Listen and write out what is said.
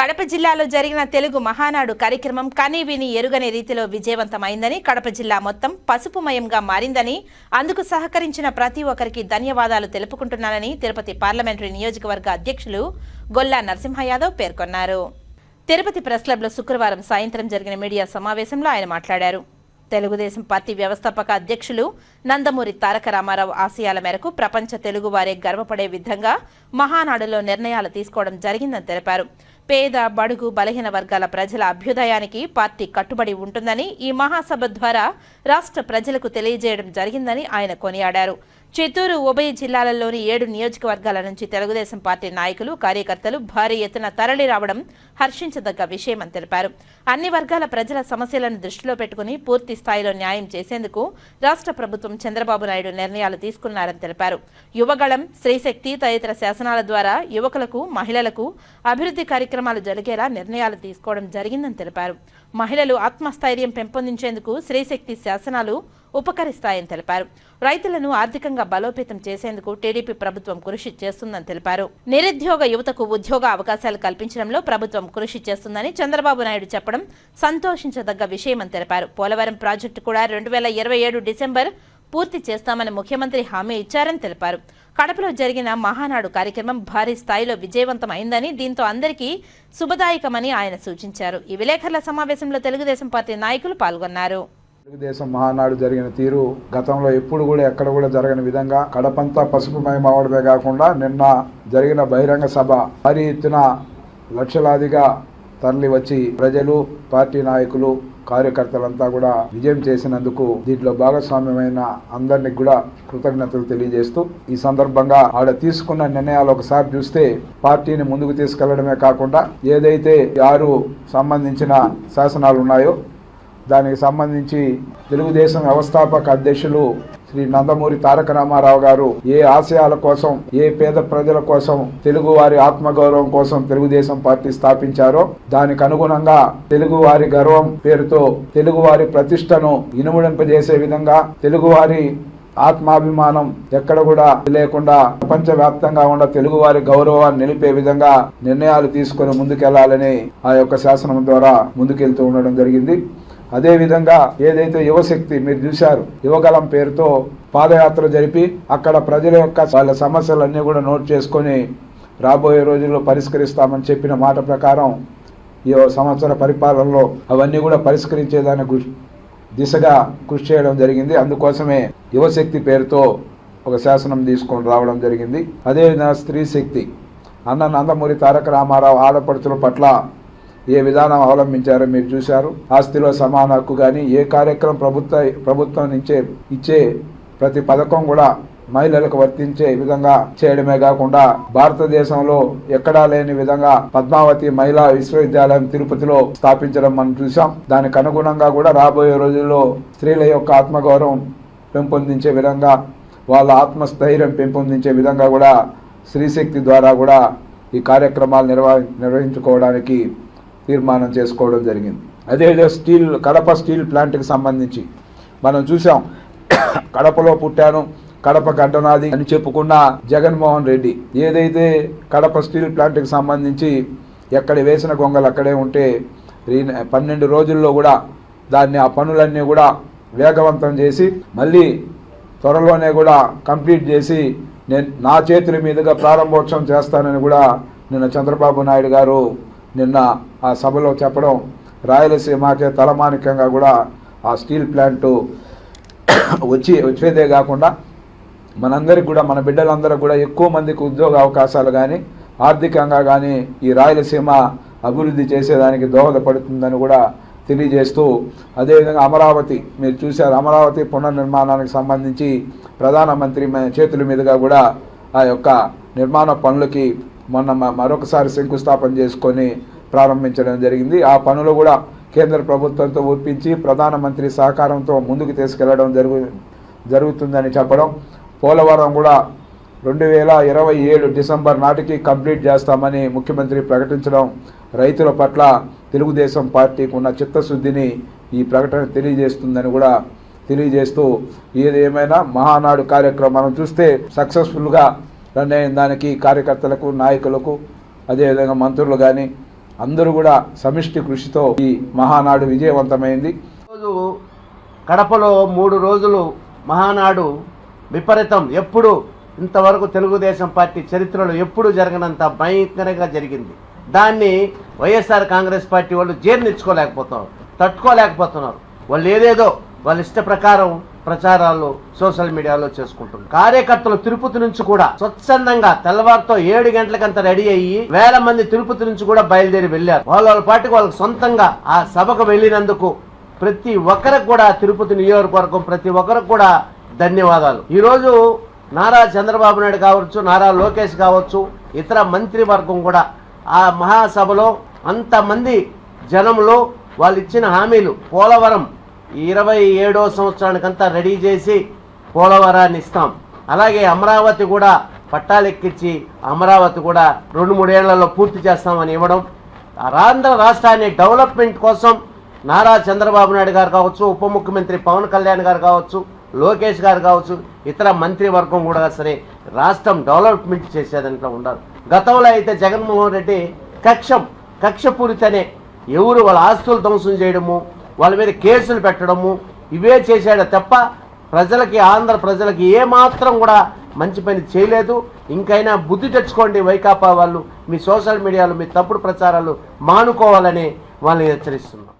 కడప జిల్లాలో జరిగిన తెలుగు మహానాడు కార్యక్రమం కనీ విని ఎరుగని రీతిలో విజయవంతమైందని కడప జిల్లా మొత్తం పసుపుమయంగా మారిందని అందుకు సహకరించిన ప్రతి ఒక్కరికి ధన్యవాదాలు తెలుపుకుంటున్నానని తిరుపతి పార్లమెంటరీ నియోజకవర్గ అధ్యక్షులు గొల్లా నరసింహ యాదవ్ పేర్కొన్నారు. తిరుపతి ప్రెస్ క్లబ్లో శుక్రవారం సాయంత్రం జరిగిన మీడియా సమావేశంలో ఆయన మాట్లాడారు. తెలుగుదేశం పార్టీ వ్యవస్థాపక అధ్యక్షులు నందమూరి తారక రామారావు ఆశయాల మేరకు ప్రపంచ తెలుగువారే గర్వపడే విధంగా మహానాడులో నిర్ణయాలు తీసుకోవడం జరిగిందని తెలిపారు. పేద బడుగు బలహీన వర్గాల ప్రజల అభ్యుదయానికి పార్టీ కట్టుబడి ఉంటుందని ఈ మహాసభ ద్వారా రాష్ట్ర ప్రజలకు తెలియజేయడం జరిగిందని ఆయన కొనియాడారు. చిత్తూరు ఉభయ జిల్లాలలోని ఏడు నియోజకవర్గాల నుంచి తెలుగుదేశం పార్టీ నాయకులు కార్యకర్తలు భారీ ఎత్తున తరలి రావడం హర్షించదగ్గ విషయమని తెలిపారు. అన్ని వర్గాల ప్రజల సమస్యలను దృష్టిలో పెట్టుకుని పూర్తి స్థాయిలో న్యాయం చేసేందుకు రాష్ట్ర ప్రభుత్వం చంద్రబాబు నాయుడు నిర్ణయాలు తీసుకున్నారని తెలిపారు. యువగళం స్త్రీశక్తి తదితర శాసనాల ద్వారా యువకులకు మహిళలకు అభివృద్ధి కార్యక్రమాలు జరిగేలా నిర్ణయాలు తీసుకోవడం జరిగిందని తెలిపారు. మహిళలు ఆత్మస్థైర్యం పెంపొందించేందుకు స్త్రీశక్తి శాసనాలు ఉపకరిస్తాయని తెలిపారు. రైతులను ఆర్థికంగా బలోపేతం చేసేందుకు టీడీపీ ప్రభుత్వం కృషి చేస్తుందని తెలిపారు. నిరుద్యోగ యువతకు ఉద్యోగ అవకాశాలు కల్పించడంలో ప్రభుత్వం కృషి చేస్తుందని చంద్రబాబు నాయుడు చెప్పడం సంతోషించదగ్గ విషయమని తెలిపారు. పోలవరం ప్రాజెక్టు కూడా రెండు వేల ఇరవై ఏడు డిసెంబర్ పూర్తి చేస్తామని ముఖ్యమంత్రి హామీ ఇచ్చారని తెలిపారు. కడపలో జరిగిన మహానాడు కార్యక్రమం భారీ స్థాయిలో విజయవంతం అయిందని దీంతో అందరికీ శుభదాయకమని ఆయన సూచించారు. ఈ విలేకరుల సమావేశంలో తెలుగుదేశం పార్టీ నాయకులు పాల్గొన్నారు. తెలుగుదేశం మహానాడు జరిగిన తీరు గతంలో ఎప్పుడు కూడా ఎక్కడ కూడా జరగని విధంగా కడపంతా పసుపుమయం అవడమే కాకుండా నిన్న జరిగిన బహిరంగ సభ భారీ ఎత్తున లక్షలాదిగా తరలి వచ్చి ప్రజలు పార్టీ నాయకులు కార్యకర్తలంతా కూడా విజయం చేసినందుకు దీంట్లో భాగస్వామ్యమైన అందరినీ కూడా కృతజ్ఞతలు తెలియజేస్తూ ఈ సందర్భంగా ఆడ తీసుకున్న నిర్ణయాలు ఒకసారి చూస్తే పార్టీని ముందుకు తీసుకెళ్ళడమే కాకుండా ఏదైతే ఆరు సంబంధించిన శాసనాలు ఉన్నాయో దానికి సంబంధించి తెలుగుదేశం వ్యవస్థాపక అధ్యక్షులు శ్రీ నందమూరి తారక రామారావు గారు ఏ ఆశయాల కోసం ఏ పేద ప్రజల కోసం తెలుగు వారి ఆత్మగౌరవం కోసం తెలుగుదేశం పార్టీ స్థాపించారో దానికి అనుగుణంగా తెలుగు వారి గర్వం పేరుతో తెలుగు వారి ప్రతిష్టను ఇనుముడింపజేసే విధంగా తెలుగు వారి ఆత్మాభిమానం ఎక్కడ కూడా లేకుండా ప్రపంచవ్యాప్తంగా ఉన్న తెలుగు వారి గౌరవాన్ని నిలిపే విధంగా నిర్ణయాలు తీసుకొని ముందుకెళ్ళాలని ఆ యొక్క శాసనం ద్వారా ముందుకెళ్తూ ఉండడం జరిగింది. అదేవిధంగా ఏదైతే యువశక్తి మీరు చూశారు యువగలం పేరుతో పాదయాత్ర జరిపి అక్కడ ప్రజల యొక్క వాళ్ళ సమస్యలన్నీ కూడా నోట్ చేసుకొని రాబోయే రోజుల్లో పరిష్కరిస్తామని చెప్పిన మాట ప్రకారం ఈ సంవత్సర పరిపాలనలో అవన్నీ కూడా పరిష్కరించేదానికి దిశగా కృషి చేయడం జరిగింది. అందుకోసమే యువశక్తి పేరుతో ఒక శాసనం తీసుకొని రావడం జరిగింది. అదేవిధంగా స్త్రీ శక్తి అన్న నందమూరి తారక రామారావు ఆడపడుచుల పట్ల ఏ విధానం అవలంబించారో మీరు చూశారు. ఆస్తిలో సమాన హక్కు కానీ ఏ కార్యక్రమం ప్రభుత్వ ప్రభుత్వం నుంచే ఇచ్చే ప్రతి పథకం కూడా మహిళలకు వర్తించే విధంగా చేయడమే కాకుండా భారతదేశంలో ఎక్కడా లేని విధంగా పద్మావతి మహిళా విశ్వవిద్యాలయం తిరుపతిలో స్థాపించడం మనం చూసాం దానికి అనుగుణంగా కూడా రాబోయే రోజుల్లో స్త్రీల యొక్క ఆత్మగౌరవం పెంపొందించే విధంగా వాళ్ళ ఆత్మస్థైర్యం పెంపొందించే విధంగా కూడా స్త్రీశక్తి ద్వారా కూడా ఈ కార్యక్రమాలు నిర్వహించుకోవడానికి తీర్మానం చేసుకోవడం జరిగింది. అదేవిధంగా స్టీల్ కడప స్టీల్ ప్లాంట్కి సంబంధించి. మనం చూసాం కడపలో పుట్టాను కడప గడ్డనాది అని చెప్పుకున్న జగన్మోహన్ రెడ్డి. ఏదైతే కడప స్టీల్ ప్లాంట్కి సంబంధించి ఎక్కడ వేసిన గొంగలు అక్కడే ఉంటే పన్నెండు రోజుల్లో కూడా దాన్ని ఆ పనులన్నీ కూడా వేగవంతం చేసి మళ్ళీ త్వరలోనే కూడా కంప్లీట్ చేసి నేను నా చేతుల మీదుగా ప్రారంభోత్సవం చేస్తానని కూడా నిన్న చంద్రబాబు నాయుడు గారు నిన్న ఆ సభలో చెప్పడం రాయలసీమకే తలమానికంగా కూడా ఆ స్టీల్ ప్లాంటు వచ్చి వచ్చేదే కాకుండా మనందరికి కూడా మన బిడ్డలందరూ కూడా ఎక్కువ మందికి ఉద్యోగ అవకాశాలు కానీ ఆర్థికంగా కానీ ఈ రాయలసీమ అభివృద్ధి చేసేదానికి దోహదపడుతుందని కూడా తెలియజేస్తూ అదేవిధంగా అమరావతి మీరు చూశారు అమరావతి పునర్నిర్మాణానికి సంబంధించి ప్రధానమంత్రి చేతుల మీదుగా కూడా ఆ యొక్క నిర్మాణ పనులకి మొన్న మరొకసారి శంకుస్థాపన చేసుకొని ప్రారంభించడం జరిగింది. ఆ పనులు కూడా కేంద్ర ప్రభుత్వంతో ఒప్పించి ప్రధానమంత్రి సహకారంతో ముందుకు తీసుకెళ్ళడం జరుగు జరుగుతుందని చెప్పడం. పోలవరం కూడా రెండు వేల ఇరవై ఏడు డిసెంబర్ నాటికి కంప్లీట్ చేస్తామని ముఖ్యమంత్రి ప్రకటించడం రైతుల పట్ల తెలుగుదేశం పార్టీకి ఉన్న చిత్తశుద్ధిని ఈ ప్రకటన తెలియజేస్తుందని కూడా తెలియజేస్తూ ఏది ఏమైనా మహానాడు కార్యక్రమం మనం చూస్తే సక్సెస్ఫుల్గా రన్ అయిన దానికి కార్యకర్తలకు నాయకులకు అదేవిధంగా మంత్రులు కానీ అందరూ కూడా సమిష్టి కృషితో ఈ మహానాడు విజయవంతమైంది. రోజు కడపలో మూడు రోజులు మహానాడు విపరీతం. ఎప్పుడు ఇంతవరకు తెలుగుదేశం పార్టీ చరిత్రలో ఎప్పుడు జరగనంత భయంకరంగా జరిగింది. దాన్ని వైఎస్ఆర్ కాంగ్రెస్ పార్టీ వాళ్ళు జీర్ణించుకోలేకపోతున్నారు తట్టుకోలేకపోతున్నారు. వాళ్ళు ఏదేదో వాళ్ళ ఇష్ట ప్రకారం ప్రచారాలు సోషల్ మీడియాలో చేసుకుంటుంది కార్యకర్తలు తిరుపతి నుంచి కూడా స్వచ్ఛందంగా తెల్లవారుతో ఏడు గంటలకంతా రెడీ అయ్యి వేల మంది తిరుపతి నుంచి కూడా బయలుదేరి వెళ్ళారు. వాళ్ళ వాళ్ళ పార్టీకి వాళ్ళకి సొంతంగా ఆ సభకు వెళ్ళినందుకు ప్రతి ఒక్కరికి కూడా తిరుపతి నియోజకవర్గం ప్రతి ఒక్కరికి కూడా ధన్యవాదాలు. ఈరోజు నారా చంద్రబాబు నాయుడు కావచ్చు నారా లోకేష్ కావచ్చు ఇతర మంత్రివర్గం కూడా ఆ మహాసభలో అంతమంది జనంలో వాళ్ళు ఇచ్చిన హామీలు పోలవరం ఇరవై ఏడో సంవత్సరానికంతా రెడీ చేసి పోలవరాన్ని ఇస్తాం అలాగే అమరావతి కూడా పట్టాలెక్కించి అమరావతి కూడా రెండు మూడేళ్ళలో పూర్తి చేస్తామని ఇవ్వడం. ఆంధ్ర రాష్ట్రాన్ని డెవలప్మెంట్ కోసం నారా చంద్రబాబు నాయుడు గారు కావచ్చు ఉప ముఖ్యమంత్రి పవన్ కళ్యాణ్ గారు కావచ్చు లోకేష్ గారు కావచ్చు ఇతర మంత్రివర్గం కూడా సరే రాష్ట్రం డెవలప్మెంట్ చేసేదంట్లో ఉండాలి. గతంలో అయితే జగన్మోహన్ రెడ్డి కక్షం కక్షపూరితనే ఎవరు వాళ్ళ ఆస్తులు ధ్వంసం చేయడము వాళ్ళ మీద కేసులు పెట్టడము ఇవే చేశాడు తప్ప ప్రజలకి ఆంధ్ర ప్రజలకి ఏమాత్రం కూడా మంచి పని చేయలేదు. ఇంకైనా బుద్ధి తెచ్చుకోండి వైకాపా వాళ్ళు. మీ సోషల్ మీడియాలో మీ తప్పుడు ప్రచారాలు మానుకోవాలని వాళ్ళని హెచ్చరిస్తున్నాం.